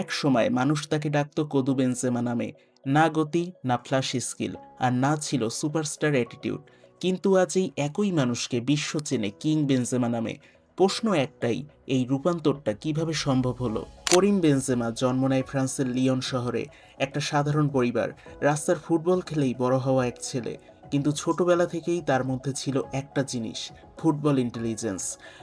এক সময় মানুষ তাকে ডাকত কদু বেনজেমা নামে। না গতি, না ফ্লাশ স্কিল আর না ছিল সুপারস্টার অ্যাটিটিউড কিন্তু আজ এই একই মানুষকে বিশ্ব চেনে কিং বেনজেমা নামে। প্রশ্ন একটাই, এই রূপান্তরটা কীভাবে সম্ভব হলো? করিম বেনজেমা জন্ম নেয় ফ্রান্সের লিয়ন শহরে, একটা সাধারণ পরিবার। রাস্তার ফুটবল খেলেই বড় হওয়া এক ছেলে। কিন্তু ছোটবেলা থেকেই তার মধ্যে ছিল একটা জিনিস, ফুটবল ইন্টেলিজেন্স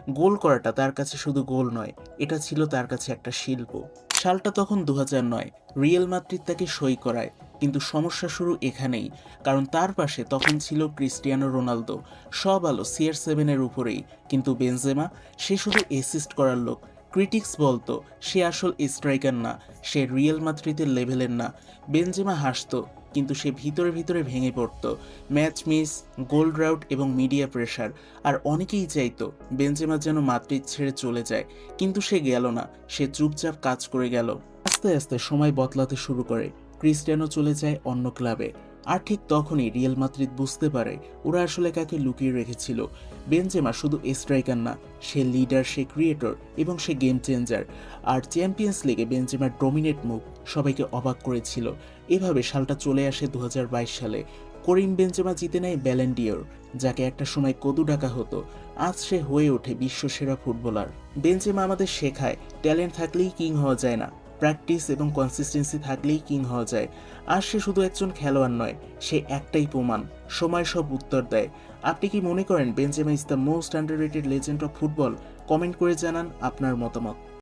গোল করাটা তার কাছে শুধু গোল নয়, এটা ছিল তার কাছে একটা শিল্প। সালটা তখন দু নয়। রিয়েল মাদ্রিদ তাকে সই করায়। কিন্তু সমস্যা শুরু এখানেই। কারণ তার পাশে তখন ছিল ক্রিস্টিয়ানো রোনালদো। সব আলো সিআর সেভেনের উপরেই। কিন্তু বেনজেমা, সে শুধু অ্যাসিস্ট করার লোক। ক্রিটিক্স বলতো, সে আসল স্ট্রাইকার না। সে রিয়েল মাদ্রিদের লেভেলের না। বেনজেমা হাসতো কিন্তু সে ভিতরে ভিতরে ভেঙে পড়ত। ম্যাচ মিস গোল্ড রাউট এবং মিডিয়া প্রেশার। আর অনেকেই চাইতো বেঞ্জেমা যেন মাদ্রিদ ছেড়ে চলে যায়। কিন্তু সে গেল না। সে চুপচাপ কাজ করে গেল। আস্তে আস্তে সময় বদলাতে শুরু করে। ক্রিস্টিয়ানো চলে যায় অন্য ক্লাবে। আর ঠিক তখনই রিয়েল মাদ্রিদ বুঝতে পারে ওরা আসলে কাকে লুকিয়ে রেখেছিল। বেনজেমা শুধু স্ট্রাইকার না, সে লিডার, সে ক্রিয়েটর এবং সে গেম চেঞ্জার। আর চ্যাম্পিয়ন্স লিগে বেনজেমার ডোমিনেট মুভ সবাইকে অবাক করেছিল। এভাবে সালটা চলে আসে দু হাজার বাইশ সালে। করিম বেনজেমা জিতে নেয় ব্যালেন্ডিওর যাকে একটা সময় কদু ডাকা হতো। আজ সে হয়ে ওঠে বিশ্বসেরা ফুটবলার। বেনজেমা আমাদের শেখায়, ট্যালেন্ট থাকলেই কিং হওয়া যায় না। প্র্যাকটিস এবং কনসিস্টেন্সি থাকলেই কিং হওয়া যায়। আর সে শুধু একজন খেলোয়াড় নয়, সে একটাই প্রমাণ, সময় সব উত্তর দেয়। আপনি কি মনে করেন Benzema is the most underrated legend of football comment করে জানান আপনার মতামত।